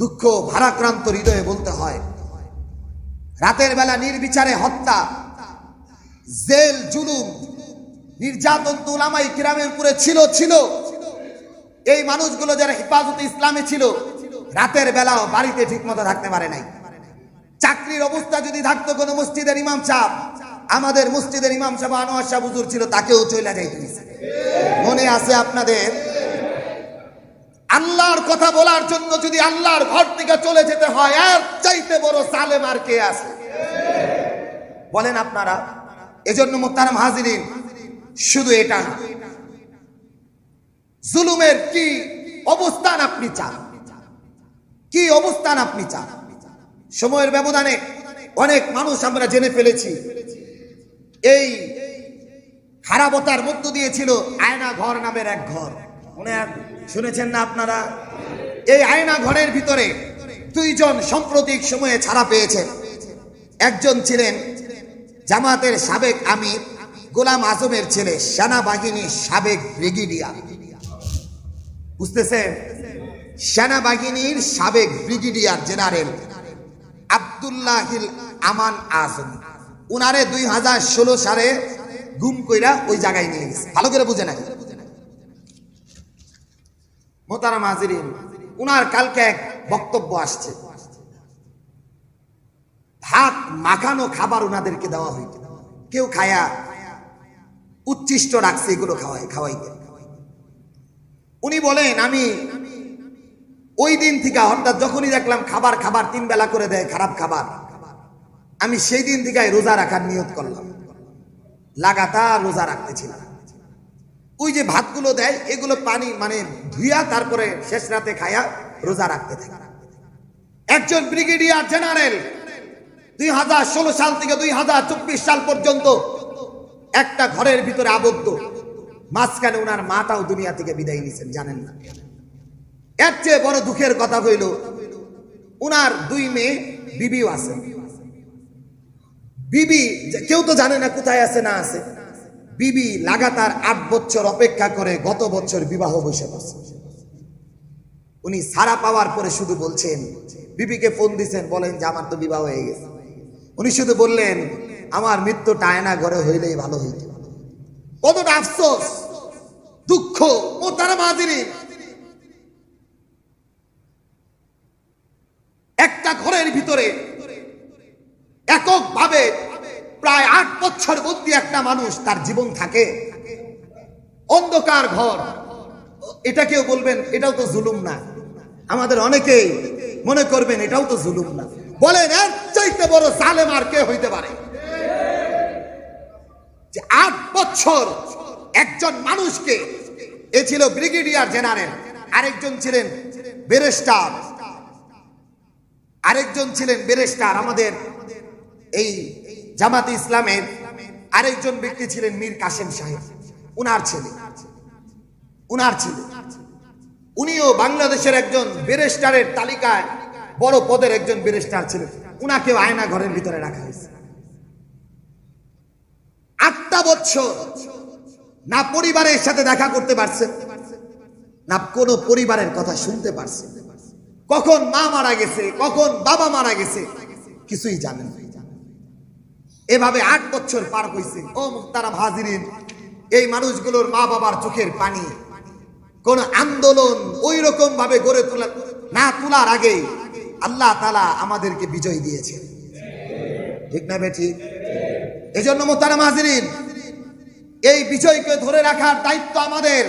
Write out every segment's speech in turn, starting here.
দুঃখ ভারাক্রান্ত হৃদয়ে বলতে হয়। রাতের বেলা নির্বিচারে হত্যা, জেল, জুলুম, নির্যাতন তো উলামাই কিরামের উপরে ছিল ছিল। এই মানুষগুলো যারা হেফাজতে ইসলামে ছিল, রাতের বেলাও বাড়িতে ঠিক মতো থাকতে পারে নাই। চাকরির অবস্থা যদি থাকতো কোনো মসজিদের ইমাম সাহেব, আমাদের মসজিদের ইমাম সাহেব আনোয়ার সাহেব হুজুর ছিল, তাকেও চলে যাইতে মনে আছে আপনাদের? আল্লাহর কথা বলার জন্য যদি আল্লাহর ঘর থেকে চলে যেতে হয় আর চাইতে বড় সালেম আর কে আছে? বলেন আপনারা, এজন্য মোত্তারাম হাজিরিন, শুধু এটা না, জুলুমের কি অবস্থান আপনি চান? কি অবস্থান আপনি চান? সময়ের ব্যবধানে অনেক মানুষ আমরা জেনে ফেলেছি, এই খারাপতার মধ্য দিয়েছিল আয়না ঘর নামের এক ঘর। মনে আ- শুনেছেন না আপনারা? এই আয়না ঘরের ভিতরে দুইজন সাম্প্রতিক সময়ে ছাড়া পেয়েছেন একজন ছিলেন জামাতের সাবেক আমির, গোলাম আজমের ছেলে, সেনাবাহিনীর সাবেক ব্রিগেডিয়ার। বুঝতেছেন? সেনাবাহিনীর সাবেক ব্রিগেডিয়ার জেনারেল আবদুল্লাহিল আমান আজম। উনারে দুই হাজার ষোলো সালে গুম কইরা ওই জায়গায় নিয়ে গেছে। ভালো করে বুঝে নাকি? মোতারাম হাজিরিন, উনার কালকে এক বক্তব্য আসছে। ভাত, মাখানো খাবার উনাদেরকে দেওয়া হইত। কেউ খায়া উচ্ছিষ্ট রাখছে, এগুলো খাওয়াই, খাওয়াইতে। উনি বলেন, আমি ওই দিন থেকে হঠাৎ যখনই দেখলাম খাবার খাবার তিন বেলা করে দেয়, খারাপ খাবার, আমি সেই দিন থেকে রোজা রাখার নিয়ত করলাম। লাগাতার রোজা রাখতেছিলাম। ওই যে ভাতগুলো দেয়, এগুলো পানি মানে ধুইয়া তারপরে শেষ রাতে খায়া রোজা রাখতে থাকে। একজন ব্রিগেডিয়ার জেনারেল, দুই হাজার ষোলো সাল থেকে দুই হাজার চব্বিশ সাল পর্যন্ত একটা ঘরের ভিতরে আবদ্ধ। মাঝখানে ওনার মাটাও দুনিয়া থেকে বিদায় নিয়েছেন, জানেন না। এর চেয়ে বড় দুঃখের কথা হইল উনার দুই মেয়ে বিবিও আছে। বিবি, কেউ তো জানে না কোথায় আছে, না আছে। বিবি লাগাতার আট বছর অপেক্ষা করে গত বছর বিবাহ বসে বসে উনি সারা পাওয়ার পরে শুধু বলছেন, বিবিকে ফোন দিছেন, বলেন যে আমার তো বিবাহ হয়ে গেছে। উনি শুধু বললেন, আমার মৃত্যু টায়না ঘরে হইলেই ভালো হইত। কতটা আফসোস, দুঃখ, ও তারা মাদিনী একটা ঘরের ভিতরে এককভাবে প্রায় আট বছর বন্দি একটা মানুষ তার জীবন থাকে। অন্ধকার ঘর। এটা কেউ বলবেন, এটাও তো জুলুম না। আমাদের অনেকেই মনে করবেন, এটাও তো জুলুম না। বলেন, এর চাইতে বড় জালেম আর কে হইতে পারে? যে আট বছর একজন মানুষকে, এ ছিল ব্রিগেডিয়ার জেনারেল। আরেকজন ছিলেন বেরেস্টার আরেকজন ছিলেন বেরেস্টার আমাদের এই জামাতে ইসলামের আরেকজন ব্যক্তি ছিলেন মীর কাসেম সাহেব। উনার ছেলে। উনার ছেলে। উনিও বাংলাদেশের একজন বেরেস্টারের তালিকায় বড় পদের একজন বেরেস্টার ছিলেন উনাকেও আয়না ঘরের ভিতরে রাখা হয়েছে। আটটা বছর না পরিবারের সাথে দেখা করতে পারছে, না কোনো পরিবারের কথা শুনতে পারছে। কখন মা মারা গেছে, কখন বাবা মারা গেছে, কিছুই জানেন না। এভাবে আট বছর পার হয়েছে ও মুক্তারাম হাজিরিন, এই মানুষগুলোর মা বাবার চোখের পানি। কোন আন্দোলন ওই রকম ভাবে গড়ে তোলা, না তোলার আগে আল্লাহ তালা আমাদেরকে বিজয় দিয়েছে ঠিক না বেঠি এই জন্য মোতারাম হাজিরিন, এই বিজয়কে ধরে রাখার দায়িত্ব আমাদের।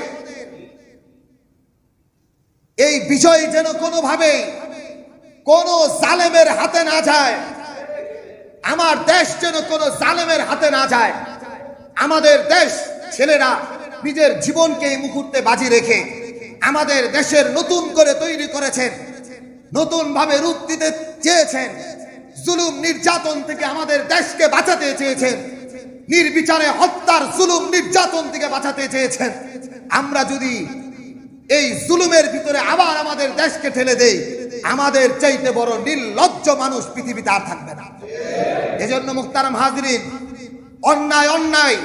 এই বিজয় যেন কোনোভাবে কোন জালেমের হাতে না যায়। আমার দেশ যেন কোন জালেমের হাতে না যায়। আমাদের দেশ ছেলেরা নিজের জীবনকে এই মুহূর্তে বাজি রেখে আমাদের দেশের নতুন করে তৈরি করেছেন নতুন ভাবে রূপ দিতে চেয়েছেন, জুলুম নির্যাতন থেকে আমাদের দেশকে বাঁচাতে চেয়েছেন, নির্বিচারে হত্যার জুলুম নির্যাতন থেকে বাঁচাতে চেয়েছেন। আমরা যদি এই জুলুমের ভিতরে আবার আমাদের দেশকে ঠেলে দেই আমাদের চাইতে বড় নির্লজ্জ মানুষ পৃথিবীতে আর থাকবে না। এজন্য মুক্তারাম হাজরিন, অন্যায় অন্যায়,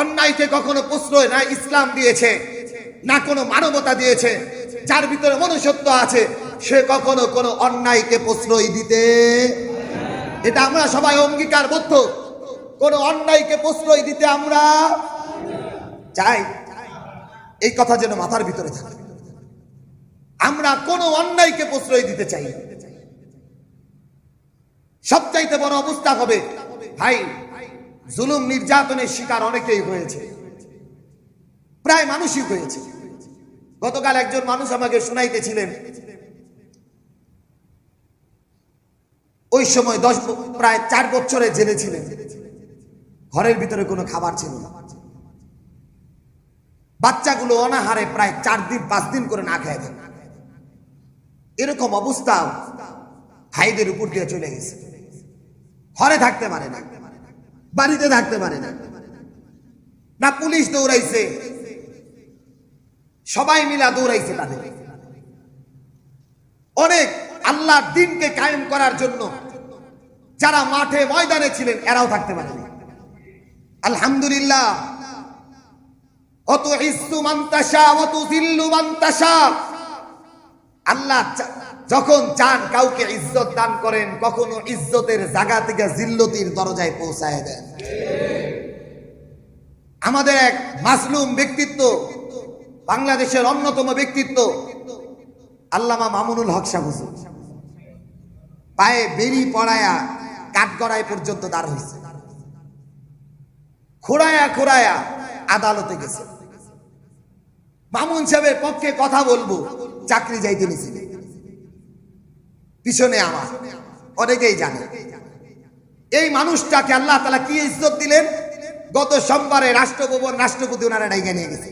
অন্যায়কে কখনো প্রশ্রয় না ইসলাম দিয়েছে, না কোনো মানবতা দিয়েছে, যার ভিতরে মনুষ্যত্ব আছে, সে কখনো কোনো অন্যায়কে প্রশ্রয় দিতে এটা আমরা সবাই অঙ্গীকারবদ্ধ। কোনো অন্যায়কে প্রশ্রয় দিতে আমরা চাই। এই কথা যেন মাথার ভিতরে থাকে। আমরা কোনো অন্যায়কে প্রশ্রয় দিতে চাই সবচাইতে বড় অবস্থা হবে, ভাই, জুলুম নির্যাতনের শিকার অনেকেই হয়েছে। প্রায় মানুষই হয়েছে। গতকাল একজন মানুষ আমাকে শোনাইতেছিলেন। ওই সময় দশ প্রায় চার বছরে জেলে ছিলেন ঘরের ভিতরে কোনো খাবার ছিল না। বাচ্চাগুলো অনাহারে প্রায় চার দিন, পাঁচ দিন করে না খায় থাকে। এরকম অবস্থা ভাইদের উপর দিয়ে চলে গেছে। ঘরে থাকতে পারে না, বাড়িতে থাকতে পারে না। না পুলিশ দৌড়াইছে, সবাই মিলা দৌড়াইছে তাদের। অনেক আল্লাহর দিনকে কায়েম করার জন্য যারা মাঠে ময়দানে ছিলেন, এরাও থাকতে পারেনি আলহামদুলিল্লাহ। অত ইস্তু মান্তাসা অত জিল্লু মান্তাসা আল্লাহ যখন চান কাউকে ইজ্জত দান করেন, কখনো ইজ্জতের জায়গা থেকে জিল্লতির দরজায় পৌঁছায় দেন। আমাদের এক মাসলুম ব্যক্তিত্ব, বাংলাদেশের অন্যতম ব্যক্তিত্ব, আল্লামা মামুনুল হক সাহ পায়ে বেরি পড়ায়া কাঠগড়ায় পর্যন্ত দাঁড় হয়েছে। খোড়ায়া খোড়ায়া আদালতে গেছে। মামুন সাহেবের পক্ষে কথা বলব। চাকরি যাইতে নিছি। পিছনে আমার অনেকেই জানে। এই মানুষটাকে আল্লাহ তালা কি ইজ্জত দিলেন? গত সোমবারে রাষ্ট্রভবন রাষ্ট্রপতি ওনারা ডাইকা নিয়ে গেছে।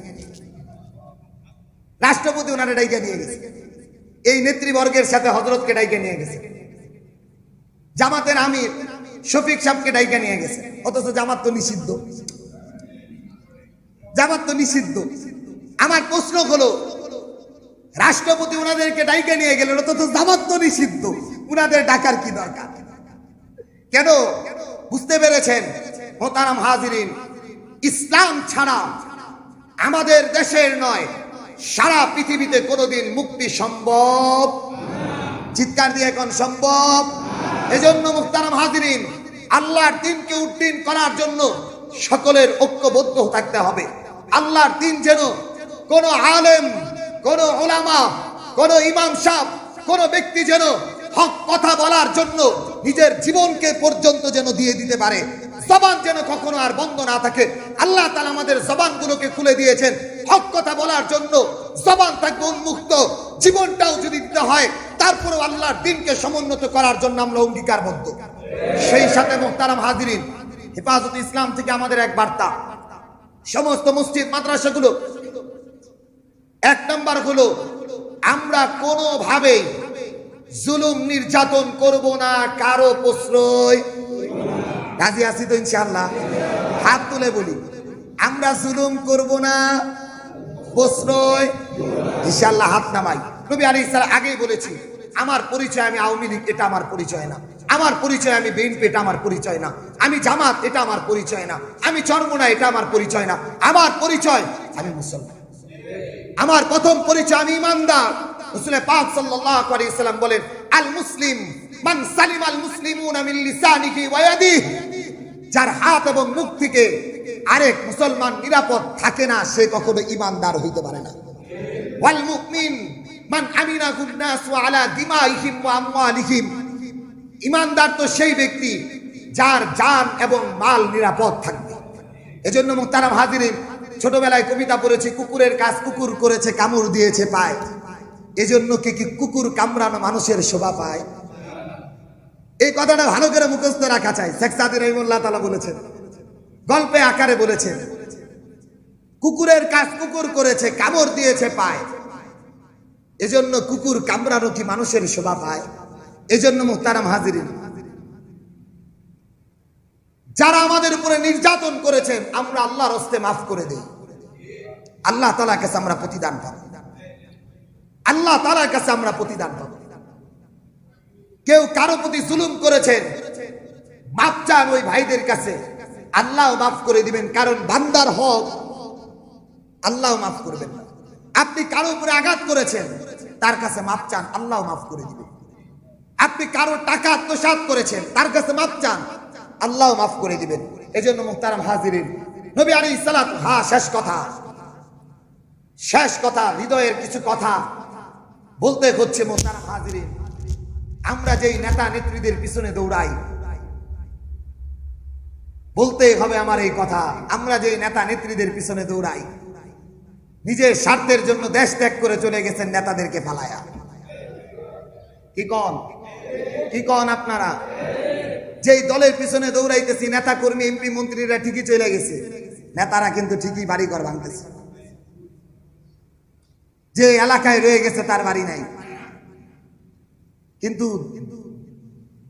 রাষ্ট্রপতি ওনারা ডাইকা নিয়ে গেছে। এই নেতৃবর্গের সাথে হজরতকে ডাইকা নিয়ে গেছে। জামাতের আমির শফিক সাহেবকে ডাইকা নিয়ে গেছে। অথচ জামাত তো নিষিদ্ধ। জামাত তো নিষিদ্ধ। আমার প্রশ্ন হলো রাষ্ট্রপতি ওনাদেরকে ডাইকে নিয়ে গেলেন জামাত তো নিষিদ্ধ। উনাদের ডাকার কি দরকার? কেন? বুঝতে পেরেছেন? মোতারাম হাজিরিন, ইসলাম ছাড়া আমাদের দেশের নয়, সারা পৃথিবীতে কোনোদিন মুক্তি সম্ভব। চিৎকার দিয়ে এখন সম্ভব। এজন্য মুক্তারাম হাজিরিন, আল্লাহর দিনকে উড্ডীন করার জন্য সকলের ঐক্যবদ্ধ থাকতে হবে। আল্লাহর দিন যেন কোন আলেম কোন ওলামা কোন ইমাম সাহ কোন ব্যক্তি যেন হক কথা বলার জন্য নিজের জীবনকে পর্যন্ত যেন দিয়ে দিতে পারে। জবান যেন কখনো আর বন্ধ না থাকে। আল্লাহ তালা আমাদের জবানগুলোকে খুলে দিয়েছেন হক কথা বলার জন্য। জবান থাকবে উন্মুক্ত। জীবনটাও যদি দিতে হয়, তারপরেও আল্লাহর দিনকে সমুন্নত করার জন্য আমরা অঙ্গীকারবদ্ধ। সেই সাথে মোহতারাম হাজিরিন, হেফাজত ইসলাম থেকে আমাদের এক বার্তা। সমস্ত মসজিদ, মাদ্রাসাগুলো এক নাম্বার হলো, আমরা কোনোভাবেই জুলুম নির্যাতন করব না, কারও প্রশ্রয়। রাজি আছি তো ইনশাআল্লাহ? হাত তুলে বলি, আমরা জুলুম করব না, প্রশ্রয়। ইনশাআল্লাহ হাত নামাই। নবী আলী ইসলাম আগেই বলেছি, আমার পরিচয় আমি আওয়ামী লীগ, এটা আমার পরিচয় না। আমার পরিচয় আমি বিএনপি, এটা আমার পরিচয় না। আমি জামাত, এটা আমার পরিচয় না। আমি চরমোনা এটা আমার পরিচয় না। আমার পরিচয়, আমি মুসলমান। আমার প্রথম পরিচয় আমি ইমানদার। রসুল পাক সাল্লাল্লাহু আলাইহি সাল্লাম বলেন, আল মুসলিম মান সালিম আল মুসলিমুনা মিন লিসানিহি ওয়া ইয়াদিহি। যার হাত এবং মুখ থেকে আরেক মুসলমান নিরাপদ থাকে না, সে কখনো ইমানদার হইতে পারে না। ওয়াল মুমিন মান আমিনাহুন নাস ওয়া আলা দিমাইহিম ওয়া আমওয়ালিহিম। ইমানদার তো সেই ব্যক্তি যার জান এবং মাল নিরাপদ থাকবে। এজন্য মুক্তারাম হাজিরিন ছোটবেলায় কবিতা পড়েছি, কুকুরের কাজ কুকুর করেছে, কামড় দিয়েছে পায়। এজন্য কি কি কুকুর কামড়ানো মানুষের শোভা পায়? এই কথাটা ভালো করে মুখস্থ রাখা চাই, শেখ সাদি রহিমুল্লাহ তালা বলেছেন। গল্পে আকারে বলেছেন, কুকুরের কাজ কুকুর করেছে, কামড় দিয়েছে পায়। এজন্য কুকুর কামড়ানো কি মানুষের শোভা পায়? এজন্য মুহতারাম হাজিরিন যারা আমাদের উপরে নির্যাতন করেছেন, আমরা আল্লাহর হস্তে মাফ করে দেই। আল্লাহ তালার কাছে আমরা প্রতিদান পাবো। আল্লাহ তালার কাছে আমরা প্রতিদান পাবো। কেউ কারও প্রতি জুলুম করেছেন মাপ চান ওই ভাইদের কাছে, আল্লাহ মাফ করে দিবেন, কারণ বান্দার হক আল্লাহ মাফ করবেন আপনি কারও উপরে আঘাত করেছেন, তার কাছে মাপ চান, আল্লাহ মাফ করে দিবেন। আপনি কারও টাকা আত্মসাৎ করেছেন, তার কাছে মাপ চান আল্লাহ মাফ করে দিবেন। এজন্য মুক্তারাম হাজিরিন, নবী আলী সালাত, হা, শেষ কথা। শেষ কথা, হৃদয়ের কিছু কথা বলতে হচ্ছে মোহতারাম হাজিরিন। আমরা যেই নেতা নেত্রীদের পিছনে দৌড়াই, বলতে হবে আমার এই কথা, আমরা যেই নেতা নেত্রীদের পিছনে দৌড়াই, নিজের স্বার্থের জন্য দেশ ত্যাগ করে চলে গেছেন নেতাদেরকে ফালায়া। কি কন? কি কন আপনারা? যেই দলের পিছনে দৌড়াইতেছি নেতা কর্মী এমপি, মন্ত্রীরা ঠিকই চলে গেছে। নেতারা কিন্তু ঠিকই বাড়ি ঘর ভাঙতেছে। যে এলাকায় রয়ে গেছে, তার বাড়ি নাই। কিন্তু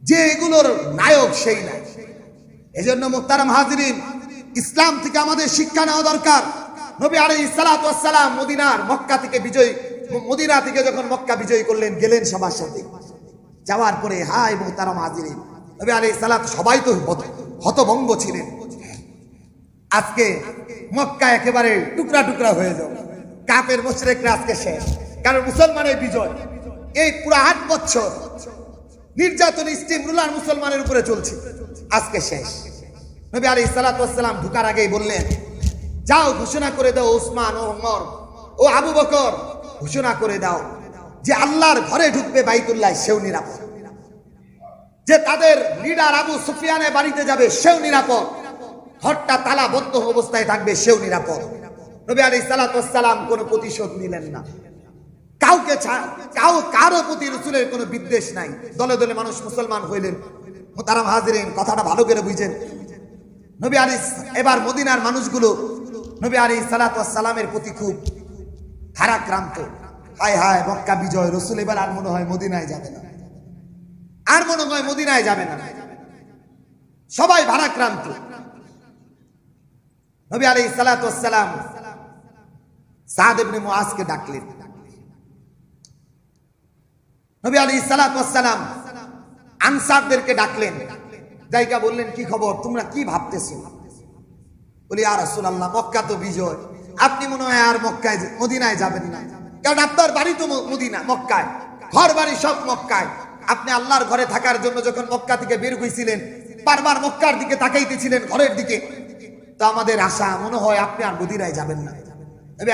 যে এগুলোর নায়ক সেই নাই। এজন্য মুক্তারাম হাজিরিন, ইসলাম থেকে আমাদের শিক্ষা নেওয়া দরকার। নবী আলী সালাম মদিনার মক্কা থেকে বিজয়, মদিনা থেকে যখন মক্কা বিজয় করলেন, গেলেন সবার সাথে। যাওয়ার পরে হাই মুহতারাম হাজিরিন নবী আলী সালাত সবাই তো হতভঙ্গ ছিলেন। আজকে মক্কা একেবারে টুকরা টুকরা হয়ে যাও। কাপের মোশরেকরা আজকে শেষ। কারণ মুসলমানের বিজয়, এই পুরো আট বছর নির্যাতন, স্টিম, রুলার মুসলমানের উপরে চলছে। আজকে শেষ। নবী আলী সালাতাম ঢুকার আগেই বললেন, যাও, ঘোষণা করে দাও ওসমান ও ওমর ও আবু বকর, ঘোষণা করে দাও যে আল্লাহর ঘরে ঢুকবে বাইতুল্লাহ, সেও নিরাপদ। যে তাদের লিডার আবু সুফিয়ানের বাড়িতে যাবে, সেও নিরাপদ। ঘরটা তালাবদ্ধ অবস্থায় থাকবে, সেও নিরাপদ। নবী আলী সালাতাম কোনো প্রতিশোধ নিলেন না। কাউকে কাউ কারও প্রতি রসুলের কোনো বিদ্বেষ নাই। দলে দলে মানুষ মুসলমান হইলেন। তারা হাজিরেন, কথাটা ভালো করে বুঝেন। নবী আলী এবার মদিনার মানুষগুলো নবী আলী সালাতামের প্রতি খুব ভারাক্রান্ত। হায় হায়, মক্কা বিজয়। রসুল এবার আর মনে হয় মদিনায় যাবে না। আর মনে হয় মদিনায় যাবে না। সবাই ভারাক্রান্ত। নবী আলী সালাতাম ডাকলেন। নবী আলী সালাতাম আনসারদেরকে ডাকলেন। জায়গা বললেন, কি খবর? তোমরা কি ভাবতেছো? বলি আর রাসূলুল্লাহ, মক্কা তো বিজয়। আপনি মনে হয় আর মক্কায়, মদিনায় যাবেন না। কারণ আপনার বাড়ি তো মদিনা, মক্কায়। ঘর বাড়ি সব মক্কায়। আপনি আল্লাহর ঘরে থাকার জন্য যখন মক্কা থেকে বের হয়েছিলেন বারবার মক্কার দিকে তাকাইতেছিলেন ঘরের দিকে, তো আমাদের আশা মনে হয় আপনি আর মদিনায় যাবেন না।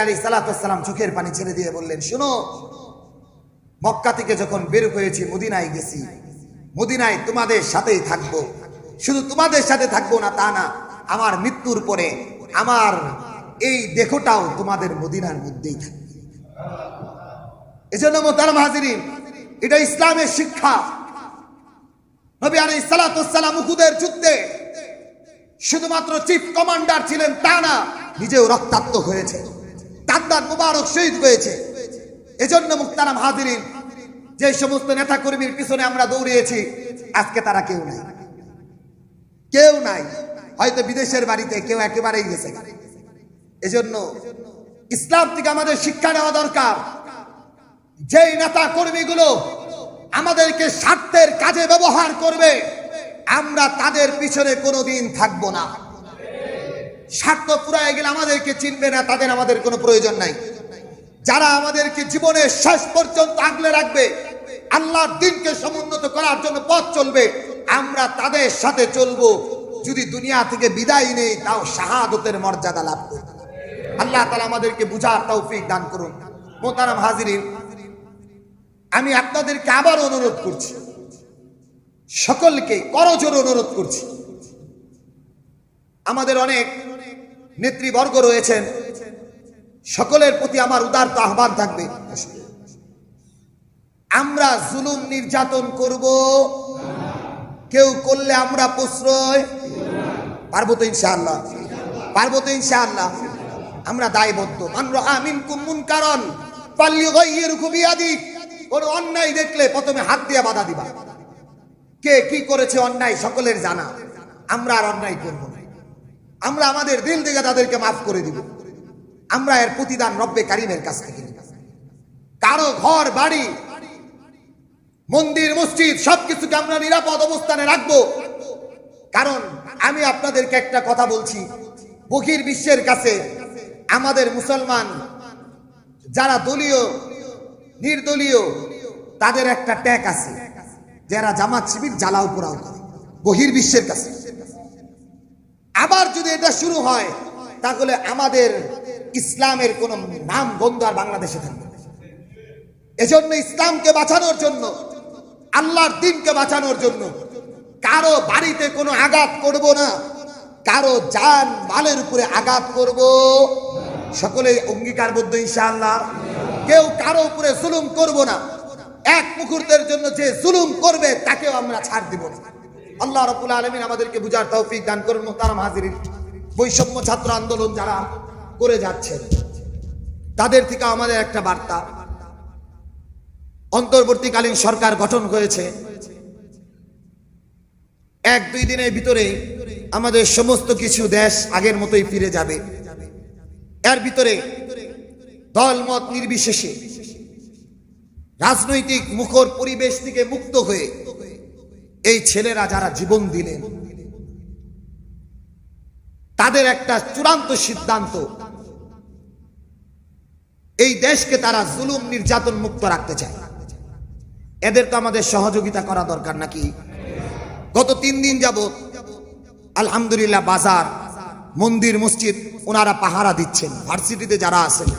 আলী সালাতাম চোখের পানি ছেড়ে দিয়ে বললেন, শুনো, মক্কা থেকে যখন বের হয়েছি, মদিনায় গেছি। মদিনায় তোমাদের সাথেই থাকব। শুধু তোমাদের সাথে থাকব না, তা না, আমার মৃত্যুর পরে আমার এই দেহটাও তোমাদের মদিনার মধ্যেই থাকবে। এজন্য মোতারাম হাজিরিন এটা ইসলামের শিক্ষা। নবী আলী সালাতাম উহুদের যুদ্ধে শুধুমাত্র চিফ কমান্ডার ছিলেন তা না, নিজেও রক্তাক্ত হয়েছে। দাদ্দার মুবারক শহীদ হয়েছে। এজন্য মুক্তারাম হাজিরিন, যে সমস্ত নেতা কর্মীর পিছনে আমরা দৌড়িয়েছি, আজকে তারা কেউ নাই। কেউ নাই। হয়তো বিদেশের বাড়িতে কেউ একেবারেই গেছে। এজন্য ইসলাম থেকে আমাদের শিক্ষা নেওয়া দরকার। যেই নেতা কর্মীগুলো আমাদেরকে স্বার্থের কাজে ব্যবহার করবে, আমরা তাদের পিছনে কোনোদিন থাকব না। স্বার্থ পুরায় গেলে আমাদেরকে চিনবে না, তাদের আমাদের কোনো প্রয়োজন নাই। যারা আমাদেরকে জীবনের শেষ পর্যন্ত আগলে রাখবে, আল্লাহর দিনকে সমুন্নত করার জন্য পথ চলবে, আমরা তাদের সাথে চলবো। যদি দুনিয়া থেকে বিদায় নেই, তাও শাহাদতের মর্যাদা লাভ করব। আল্লাহ তালা আমাদেরকে বুঝার তৌফিক দান করুন। মোতারাম হাজিরিন আমি আপনাদেরকে আবার অনুরোধ করছি। সকলকে করজোর অনুরোধ করছি। আমাদের অনেক নেতৃবর্গ রয়েছেন। সকলের প্রতি আমার উদার উদারত আহ্বান থাকবে। আমরা জুলুম নির্যাতন করব। কেউ করলে আমরা প্রশ্রয়। পারব তো ইনশাআল্লাহ। পারব তো ইনশাআল্লাহ। আমরা দায়বদ্ধ। মানর আমিন কুমুন কারণ পাল্লি গাইয়ের খুবই আদি কোন অন্যায় দেখলে প্রথমে হাত দিয়ে বাধা দিবা। কে কি করেছে অন্যায় সকলের জানা। আমরা আর অন্যায় করব না। আমরা আমাদের দিল থেকে তাদেরকে মাফ করে দিব। আমরা এর প্রতিদান রব্বে কারিমের কাছ থেকে কারও ঘর, বাড়ি, মন্দির, মসজিদ, সবকিছুকে আমরা নিরাপদ অবস্থানে রাখব। কারণ আমি আপনাদেরকে একটা কথা বলছি। বহির বিশ্বের কাছে আমাদের মুসলমান, যারা দলীয় নির্দলীয়, তাদের একটা ট্যাগ আছে, যারা জামাত শিবির জ্বালাও পোড়াও করে, বহির্বিশ্বের কাছে। আবার যদি এটা শুরু হয়, তাহলে আমাদের ইসলামের কোন নাম গন্ধ আর বাংলাদেশে থাকবে এজন্য ইসলামকে বাঁচানোর জন্য, আল্লাহর দিনকে বাঁচানোর জন্য কারও বাড়িতে কোনো আঘাত করব না, কারও জান মালের উপরে আঘাত করব। সকলে অঙ্গীকারবদ্ধ ইনশাআল্লাহ। কেউ কারও উপরে জুলুম করব না। এক মুহূর্তের জন্য যে জুলুম করবে, তাকেও আমরা ছাড় দিব না। আল্লাহ রবুল আলমিন আমাদেরকে বুঝার তৌফিক দান করুন, মোহতারাম হাজিরিন। বৈষম্য ছাত্র আন্দোলন যারা করে যাচ্ছেন তাদের থেকে আমাদের একটা বার্তা। অন্তর্বর্তীকালীন সরকার গঠন হয়েছে। এক দুই দিনের ভিতরে আমাদের সমস্ত কিছু দেশ আগের মতোই ফিরে যাবে। এর ভিতরে দলমত নির্বিশেষে রাজনৈতিক মুখর পরিবেশ থেকে মুক্ত হয়ে এই ছেলেরা যারা জীবন দিলেন, তাদের একটা চূড়ান্ত সিদ্ধান্ত, এই দেশকে তারা জুলুম নির্যাতন মুক্ত রাখতে চায়। এদের তো আমাদের সহযোগিতা করা দরকার নাকি? গত তিন দিন যাবত আলহামদুলিল্লাহ বাজার, মন্দির, মসজিদ ওনারা পাহারা দিচ্ছেন, ভার্সিটিতে যারা আছেন।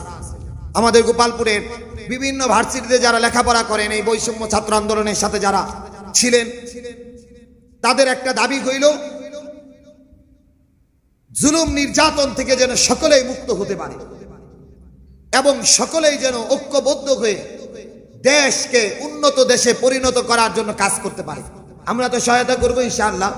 আমাদের গোপালপুরের বিভিন্ন ভার্সিটিতে যারা লেখাপড়া করেন, এই বৈষম্য ছাত্র আন্দোলনের সাথে যারা ছিলেন, তাদের একটা দাবি হইল, জুলুম নির্যাতন থেকে যেন সকলেই মুক্ত হতে পারে এবং সকলেই যেন ঐক্যবদ্ধ হয়ে দেশকে উন্নত দেশে পরিণত করার জন্য কাজ করতে পারে। আমরা তো সহায়তা করব ইনশাআল্লাহ।